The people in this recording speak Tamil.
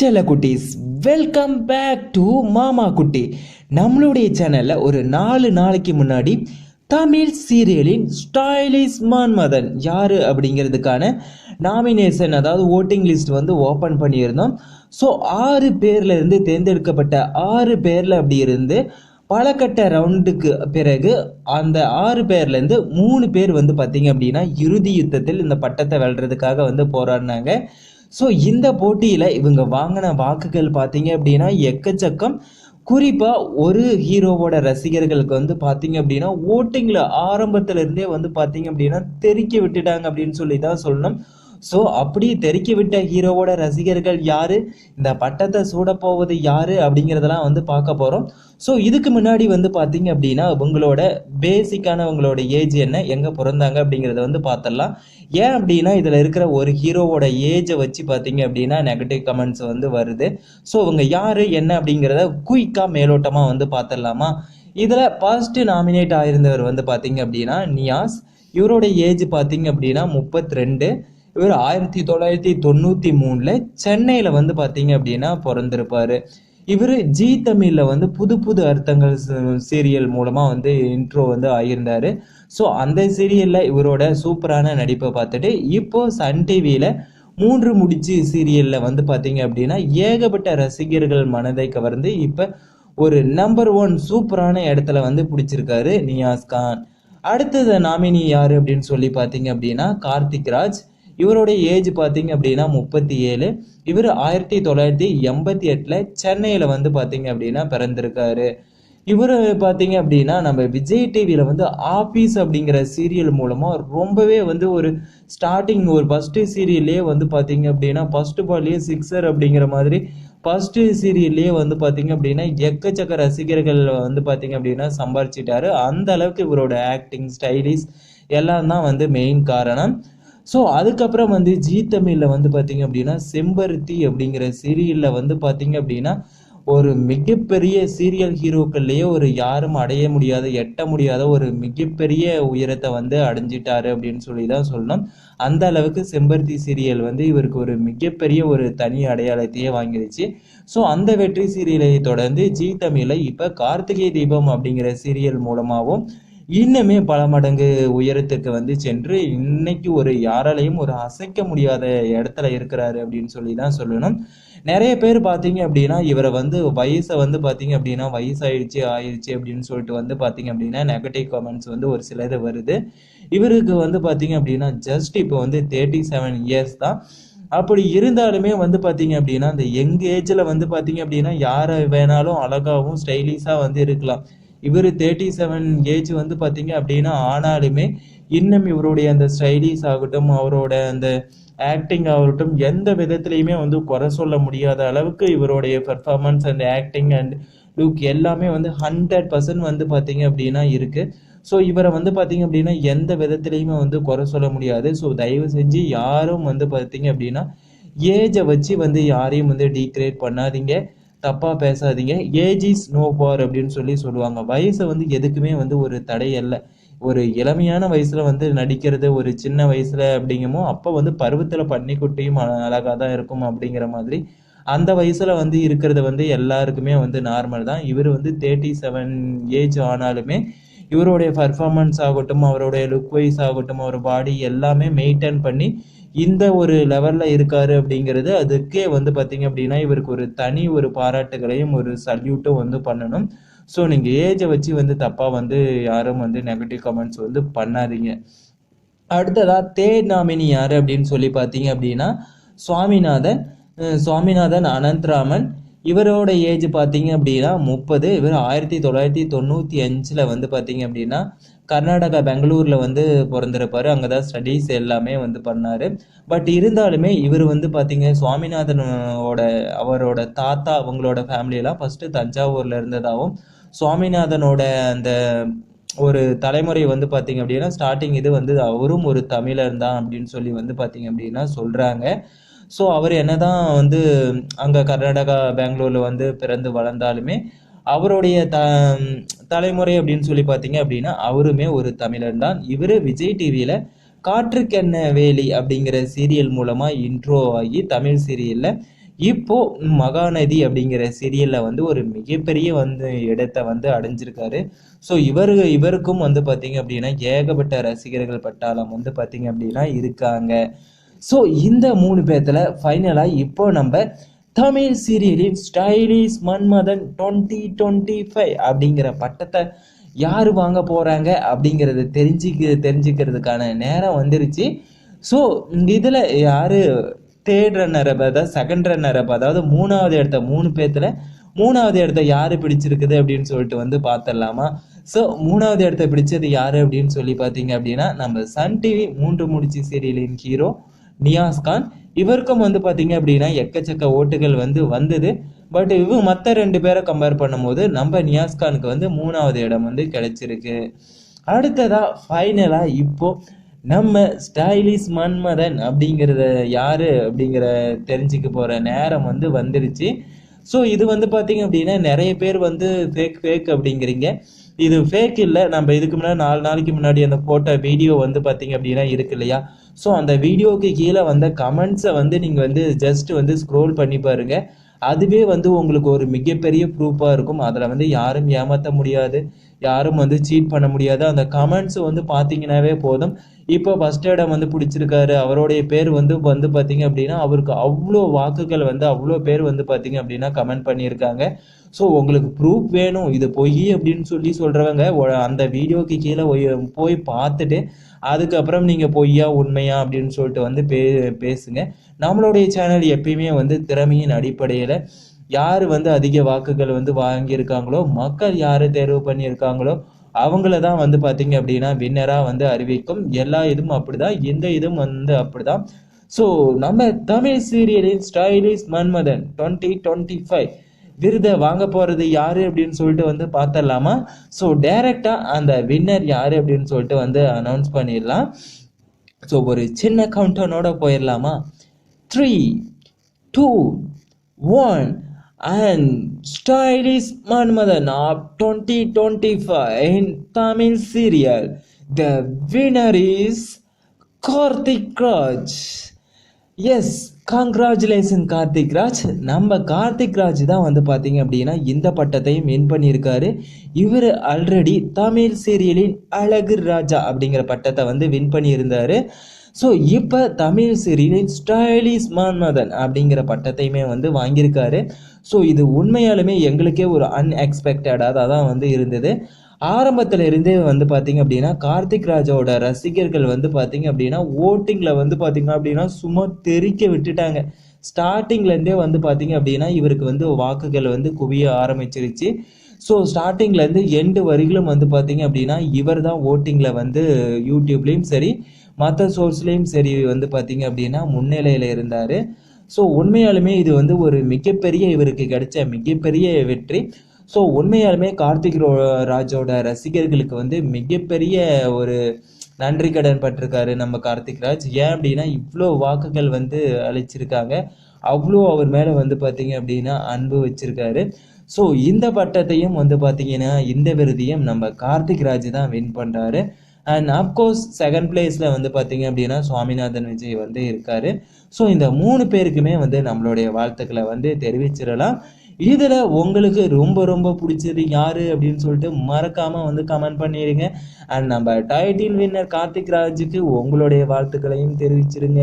செல்ல குட்டீஸ் வெல்கம் பேக் டு மாமா குட்டி. நம்மளுடைய சேனலில் ஒரு நாலு நாளைக்கு முன்னாடி தமிழ் சீரியலின் ஸ்டைலிஷ் மன்மதன் யார் அப்படிங்கிறதுக்கான நாமினேஷன் அதாவது ஓட்டிங் லிஸ்ட் வந்து ஓப்பன் பண்ணியிருந்தோம். ஸோ ஆறு பேர்லேருந்து தேர்ந்தெடுக்கப்பட்ட ஆறு பேரில் அப்படி இருந்து பலகட்ட ரவுண்டுக்கு பிறகு அந்த ஆறு பேர்லேருந்து மூணு பேர் வந்து பார்த்தீங்க அப்படின்னா இறுதி யுத்தத்தில் இந்த பட்டத்தை வெல்றதுக்காக வந்து போராடினாங்க. ஸோ இந்த போட்டியில் இவங்க வாங்கின வாக்குகள் பார்த்தீங்க அப்படின்னா எக்கச்சக்கம். குறிப்பாக ஒரு ஹீரோவோட ரசிகர்களுக்கு வந்து பார்த்தீங்க அப்படின்னா ஓட்டிங்கில் ஆரம்பத்துல இருந்தே வந்து பார்த்தீங்க அப்படின்னா தெருக்கி விட்டுட்டாங்க அப்படின்னு சொல்லி தான் சொல்லணும். ஸோ அப்படி தெருக்கி விட்ட ஹீரோவோட ரசிகர்கள் யாரு? இந்த பட்டத்தை சூடப்போவது யார் யாரு? அப்படிங்கிறதெல்லாம் வந்து பார்க்க போகிறோம் ஸோ இதுக்கு முன்னாடி வந்து பார்த்தீங்க அப்படின்னா உங்களோட பேசிக்கான உங்களோட ஏஜ் என்ன? எங்கே பிறந்தாங்க? அப்படிங்கிறத வந்து பார்த்துடலாம். ஏன் அப்படின்னா இதில் இருக்கிற ஒரு ஹீரோவோட ஏஜை வச்சு பார்த்தீங்க அப்படின்னா நெகட்டிவ் கமெண்ட்ஸ் வந்து வருது. ஸோ இவங்க யார்? என்ன? அப்படிங்கிறத குயிக்காக மேலோட்டமாக வந்து பார்த்துடலாமா? இதில் ஃபர்ஸ்ட் நாமினேட் ஆயிருந்தவர் வந்து பார்த்தீங்க அப்படின்னா நியாஸ். இவரோட ஏஜ் பார்த்தீங்க அப்படின்னா முப்பத்தி ரெண்டு இவர் ஆயிரத்தி தொள்ளாயிரத்தி தொண்ணூற்றி மூணில் சென்னையில் வந்து பார்த்தீங்க அப்படின்னா பிறந்திருப்பார். இவர் ஜி தமிழில் வந்து புது புது அர்த்தங்கள் சீரியல் மூலமாக வந்து இன்ட்ரோ வந்து ஆகியிருந்தார். ஸோ அந்த சீரியலில் இவரோட சூப்பரான நடிப்பை பார்த்துட்டு இப்போது சன் டிவியில் மூன்று முடிச்சு சீரியலில் வந்து பார்த்தீங்க அப்படின்னா ஏகப்பட்ட ரசிகர்கள் மனதை கவர்ந்து இப்போ ஒரு நம்பர் ஒன் சூப்பரான இடத்துல வந்து பிடிச்சிருக்காரு நியாஸ் கான். அடுத்தது நாமினி யார் அப்படின்னு சொல்லி பார்த்தீங்க அப்படின்னா கார்த்திக் ராஜ். இவருடைய ஏஜ் பார்த்தீங்க அப்படின்னா முப்பத்தி ஏழு. இவர் ஆயிரத்தி தொள்ளாயிரத்தி எண்பத்தி எட்டில் சென்னையில் வந்து பார்த்தீங்க அப்படின்னா பிறந்திருக்காரு. இவர் பார்த்தீங்க அப்படின்னா நம்ம விஜய் டிவியில் வந்து ஆஃபீஸ் அப்படிங்கிற சீரியல் மூலமாக ரொம்பவே வந்து ஒரு ஸ்டார்டிங் ஒரு ஃபஸ்ட்டு சீரியல்லே வந்து பார்த்தீங்க அப்படின்னா ஃபஸ்ட்டு பால்லேயே சிக்ஸர் அப்படிங்கிற மாதிரி ஃபஸ்ட்டு சீரியல்லே வந்து பார்த்தீங்க அப்படின்னா எக்கச்சக்க ரசிகர்கள் வந்து பார்த்தீங்க அப்படின்னா சம்பாரிச்சிட்டாரு. அந்த அளவுக்கு இவரோட ஆக்டிங் ஸ்டைலிஷ் எல்லாம் தான் வந்து மெயின் காரணம். ஸோ அதுக்கப்புறம் வந்து ஜி தமிழில் வந்து பார்த்தீங்க அப்படின்னா செம்பருத்தி அப்படிங்கிற சீரியலில் வந்து பார்த்தீங்க அப்படின்னா ஒரு மிகப்பெரிய சீரியல் ஹீரோக்கள்லேயே ஒரு யாரும் அடைய முடியாத எட்ட முடியாத ஒரு மிகப்பெரிய உயரத்தை வந்து அடைஞ்சிட்டாரு அப்படின்னு சொல்லி தான் சொல்லணும். அந்த அளவுக்கு செம்பருத்தி சீரியல் வந்து இவருக்கு ஒரு மிகப்பெரிய ஒரு தனி அடையாளத்தையே வாங்கிடுச்சு ஸோ அந்த வெற்றி சீரியலை தொடர்ந்து ஜி தமிழில் இப்போ கார்த்திகை தீபம் அப்படிங்கிற சீரியல் மூலமாகவும் இன்னுமே பல மடங்கு உயரத்துக்கு வந்து சென்று இன்னைக்கு ஒரு யாராலையும் ஒரு அசைக்க முடியாத இடத்துல இருக்கிறாரு அப்படின்னு சொல்லி தான் சொல்லணும். நிறைய பேர் பார்த்தீங்க அப்படின்னா இவரை வந்து வயசை வந்து பார்த்தீங்க அப்படின்னா வயசாயிடுச்சு ஆயிடுச்சு அப்படின்னு சொல்லிட்டு வந்து பார்த்தீங்க அப்படின்னா நெகட்டிவ் கமெண்ட்ஸ் வந்து ஒரு சிலது வருது. இவருக்கு வந்து பார்த்தீங்க அப்படின்னா ஜஸ்ட் இப்போ வந்து தேர்ட்டி செவன் இயர்ஸ் தான். அப்படி இருந்தாலுமே வந்து பார்த்தீங்க அப்படின்னா அந்த யங் ஏஜில் வந்து பார்த்தீங்க அப்படின்னா யாரை வேணாலும் அழகாகவும் ஸ்டைலிஷாக வந்து இருக்கலாம். இவர் தேர்ட்டி செவன் ஏஜ் வந்து பார்த்தீங்க அப்படின்னா ஆனாலுமே இன்னும் இவருடைய அந்த ஸ்டைலிஸ் ஆகட்டும் அவரோட அந்த ஆக்டிங் ஆகட்டும் எந்த விதத்துலையுமே வந்து குறை சொல்ல முடியாத அளவுக்கு இவருடைய performance and acting and look எல்லாமே வந்து ஹண்ட்ரட் பர்சன்ட் வந்து பார்த்தீங்க அப்படின்னா இருக்குது ஸோ இவரை வந்து பார்த்தீங்க அப்படின்னா எந்த விதத்துலையுமே வந்து குறை சொல்ல முடியாது. ஸோ தயவு செஞ்சு யாரும் வந்து பார்த்தீங்க அப்படின்னா ஏஜை வச்சு வந்து யாரையும் வந்து டீக்ரேட் பண்ணாதீங்க. தப்பாக பேசாதீங்க. ஏஜ் இஸ் நோ பார் அப்படின்னு சொல்லி சொல்லுவாங்க. வயசை வந்து எதுக்குமே வந்து ஒரு தடை அல்ல. ஒரு இளமையான வயசில் வந்து நடிக்கிறது ஒரு சின்ன வயசில் அப்படிங்கமோ அப்போ வந்து பருவத்தில் பன்னிக்குட்டியும் அழகாக தான் இருக்கும் அப்படிங்கிற மாதிரி. அந்த வயசில் வந்து இருக்கிறது வந்து எல்லாருக்குமே வந்து நார்மல் தான். இவர் வந்து தேர்ட்டி செவன் ஏஜ் ஆனாலுமே இவருடைய பர்ஃபார்மன்ஸ் ஆகட்டும் அவருடைய லுக் வைஸ் ஆகட்டும் அவர் பாடி எல்லாமே மெயின்டைன் பண்ணி இந்த ஒரு லெவலில் இருக்காரு அப்படிங்கிறது அதுக்கே வந்து பார்த்தீங்க அப்படின்னா இவருக்கு ஒரு தனி ஒரு பாராட்டுகளையும் ஒரு சல்யூட்டும் வந்து பண்ணணும். ஸோ நீங்கள் ஏஜை வச்சு வந்து தப்பாக வந்து யாரும் வந்து நெகட்டிவ் கமெண்ட்ஸ் வந்து பண்ணாதீங்க. அடுத்ததாக தேர்ட் நாமினி யார் அப்படின்னு சொல்லி பார்த்தீங்க அப்படின்னா சுவாமிநாதன். சுவாமிநாதன் அனந்த்ராமன். இவரோட ஏஜ் பார்த்தீங்க அப்படின்னா முப்பது இவர் ஆயிரத்தி தொள்ளாயிரத்தி தொண்ணூற்றி அஞ்சில் வந்து பார்த்தீங்க அப்படின்னா கர்நாடகா பெங்களூரில் வந்து பிறந்திருப்பார். அங்கே தான் ஸ்டடீஸ் எல்லாமே வந்து பண்ணார். பட் இருந்தாலுமே இவர் வந்து பார்த்தீங்க சுவாமிநாதனோட அவரோட தாத்தா அவங்களோட ஃபேமிலியெல்லாம் ஃபஸ்ட்டு தஞ்சாவூரில் இருந்ததாகவும் சுவாமிநாதனோட அந்த ஒரு தலைமுறை வந்து பார்த்தீங்க அப்படின்னா ஸ்டார்டிங் இது வந்து அவரும் ஒரு தமிழர் தான் அப்படின்னு சொல்லி வந்து பார்த்தீங்க அப்படின்னா சொல்கிறாங்க ஸோ அவர் என்ன தான் வந்து அங்கே கர்நாடகா பெங்களூரில் வந்து பிறந்து வளர்ந்தாலுமே அவருடைய த தலைமுறை அப்படின்னு சொல்லி பார்த்தீங்க அப்படின்னா அவருமே ஒரு தமிழன் தான். இவர் விஜய் டிவியில் காற்றுக்கென்ன வேலி அப்படிங்கிற சீரியல் மூலமாக இன்ட்ரோ ஆகி தமிழ் சீரியலில் இப்போ மகாநதி அப்படிங்கிற சீரியலில் வந்து ஒரு மிகப்பெரிய வந்து இடத்தை வந்து அடைஞ்சிருக்காரு. ஸோ இவர் இவருக்கும் வந்து பார்த்தீங்க அப்படின்னா ஏகப்பட்ட ரசிகர்கள் பட்டாளம் வந்து பார்த்தீங்க அப்படின்னா இருக்காங்க. ஸோ இந்த மூணு பேர்த்தில் ஃபைனலாக இப்போ நம்ம Tamil சீரியலின் stylish Manmadhan twenty twenty five அப்படிங்கிற பட்டத்தை யார் வாங்க போகிறாங்க அப்படிங்கிறத தெரிஞ்சுக்க தெரிஞ்சுக்கிறதுக்கான நேரம் வந்துருச்சு. ஸோ இதில் யார் தேர்ட் ரன்னர் அதாவது செகண்ட் ரன்னர் அதாவது மூணாவது இடத்த மூணு பேர்த்தில் மூணாவது இடத்த யார் பிடிச்சிருக்குது அப்படின்னு சொல்லிட்டு வந்து பார்த்துடலாமா ஸோ மூணாவது இடத்த பிடிச்சது யார் அப்படின்னு சொல்லி பார்த்தீங்க அப்படின்னா நம்ம சன் டிவி மூன்று முடிச்சு சீரியலின் ஹீரோ நியாஸ் கான். இவருக்கும் வந்து பார்த்தீங்க அப்படின்னா எக்கச்சக்க ஓட்டுகள் வந்து வந்தது. பட் இவங்க மற்ற ரெண்டு பேரை கம்பேர் பண்ணும்போது நம்ம நியாஸ்கானுக்கு வந்து மூணாவது இடம் வந்து கிடைச்சிருக்கு. அடுத்ததா ஃபைனலாக இப்போ நம்ம ஸ்டைலிஷ் மன்மதன் அப்படிங்கிறத யாரு அப்படிங்கிற தெரிஞ்சுக்க போகிற நேரம் வந்து வந்துருச்சு. ஸோ இது வந்து பார்த்தீங்க அப்படின்னா நிறைய பேர் வந்து ஃபேக் ஃபேக் அப்படிங்கிறீங்க. இது ஃபேக் இல்லை. நம்ம இதுக்கு முன்னாடி நாலு நாளைக்கு முன்னாடி அந்த ஃபோட்டோ வீடியோ வந்து பார்த்தீங்க அப்படின்னா இருக்கு இல்லையா? ஸோ அந்த வீடியோவுக்கு கீழே வந்த கமெண்ட்ஸை வந்து நீங்கள் வந்து ஜஸ்ட் வந்து ஸ்க்ரோல் பண்ணி பாருங்கள் அதுவே வந்து உங்களுக்கு ஒரு மிகப்பெரிய ப்ரூஃபாக இருக்கும். அதில் வந்து யாரும் ஏமாற்ற முடியாது. யாரும் வந்து சீட் பண்ண முடியாது. அந்த கமெண்ட்ஸ் வந்து பார்த்தீங்கன்னாவே போதும். இப்போ ஃபஸ்ட் இடம் வந்து பிடிச்சிருக்காரு. அவருடைய பேர் வந்து வந்து பார்த்தீங்க அப்படின்னா அவருக்கு அவ்வளோ வாக்குகள் வந்து அவ்வளோ பேர் வந்து பார்த்தீங்க அப்படின்னா கமெண்ட் பண்ணியிருக்காங்க. ஸோ உங்களுக்கு ப்ரூஃப் வேணும். இது பொய் அப்படின்னு சொல்லி சொல்கிறவங்க அந்த வீடியோக்கு கீழே போய் பார்த்துட்டு அதுக்கப்புறம் நீங்கள் பொய்யா உண்மையா அப்படின்னு சொல்லிட்டு வந்து பே பேசுங்க. நம்மளுடைய சேனல் எப்பயுமே வந்து திறமையின் அடிப்படையில் யார் வந்து அதிக வாக்குகள் வந்து வாங்கியிருக்காங்களோ மக்கள் யார் தேர்வு பண்ணியிருக்காங்களோ அவங்கள தான் வந்து பார்த்தீங்க அப்படின்னா வின்னராக வந்து அறிவிக்கும். எல்லா இதுவும் அப்படிதான் எந்த இதுவும் வந்து அப்படிதான். ஸோ நம்ம Tamil சீரியலின் stylish Manmadhan twenty twenty five விருதை வாங்க போகிறது யார் அப்படின்னு சொல்லிட்டு வந்து பார்த்துடலாமா ஸோ டைரெக்டாக அந்த வின்னர் யார் அப்படின்னு சொல்லிட்டு வந்து அனௌன்ஸ் பண்ணிடலாம். ஸோ ஒரு சின்ன கவுண்டனோட போயிடலாமா? Three two one and stylish Manmadhan of twenty twenty five Tamil serial the winner is Karthik Raj yes congratulation Karthik Raj நம்ம கார்த்திக் ராஜ் தான் வந்து பார்த்தீங்க அப்படின்னா இந்த பட்டத்தையும் வின் பண்ணியிருக்காரு. இவர் ஆல்ரெடி தமிழ் சீரியலின் அழகு ராஜா அப்படிங்கிற பட்டத்தை வந்து வின் பண்ணியிருந்தார். ஸோ இப்போ தமிழ் சீரியலின் ஸ்டைலிஷ் மன்மதன் அப்படிங்கிற பட்டத்தையுமே வந்து வாங்கியிருக்காரு. ஸோ இது உண்மையாலுமே எங்களுக்கே ஒரு அன்எக்ஸ்பெக்டடாக தான் வந்து இருந்தது. ஆரம்பத்தில் இருந்தே வந்து பார்த்தீங்க அப்படின்னா கார்த்திக் ராஜாவோட ரசிகர்கள் வந்து பார்த்தீங்க அப்படின்னா ஓட்டிங்கில் வந்து பார்த்தீங்க அப்படின்னா சும்மா தெறிக்க விட்டுட்டாங்க. ஸ்டார்டிங்லேருந்தே வந்து பார்த்தீங்க அப்படின்னா இவருக்கு வந்து வாக்குகள் வந்து குவிய ஆரம்பிச்சிருச்சு. ஸோ ஸ்டார்டிங்லேருந்து எண்டு வரையிலும் வந்து பார்த்தீங்க அப்படின்னா இவர் தான் ஓட்டிங்கில் வந்து யூடியூப்லேயும் சரி மற்ற சோர்ஸ்லேயும் சரி வந்து பார்த்திங்க அப்படின்னா முன்னிலையில் இருந்தார். ஸோ உண்மையாலுமே இது வந்து ஒரு மிகப்பெரிய இவருக்கு கிடைச்ச மிகப்பெரிய வெற்றி. ஸோ உண்மையாலுமே கார்த்திக் ரோ ராஜோட ரசிகர்களுக்கு வந்து மிகப்பெரிய ஒரு நன்றி கடன் பட்டிருக்காரு நம்ம கார்த்திக் ராஜ். ஏன் அப்படின்னா இவ்வளோ வாக்குகள் வந்து அழிச்சிருக்காங்க அவ்வளோ அவர் மேலே வந்து பார்த்தீங்க அப்படின்னா அன்பு வச்சிருக்காரு. ஸோ இந்த பட்டத்தையும் வந்து பார்த்தீங்கன்னா இந்த விருதையும் நம்ம கார்த்திக் ராஜ் தான் வின் பண்ணுறாரு அண்ட் அப்கோர்ஸ் செகண்ட் பிளேஸில் வந்து பார்த்தீங்க அப்படின்னா சுவாமிநாதன் விஜய் வந்து இருக்கார். ஸோ இந்த மூணு பேருக்குமே வந்து நம்மளுடைய வாழ்த்துக்களை வந்து தெரிவிச்சிடலாம். இதில் உங்களுக்கு ரொம்ப ரொம்ப பிடிச்சது யார் அப்படின்னு சொல்லிட்டு மறக்காமல் வந்து கமெண்ட் பண்ணிடுங்க அண்ட் நம்ம டைட்டில் வின்னர் கார்த்திக் ராஜுக்கு உங்களுடைய வாழ்த்துக்களையும் தெரிவிச்சிருங்க.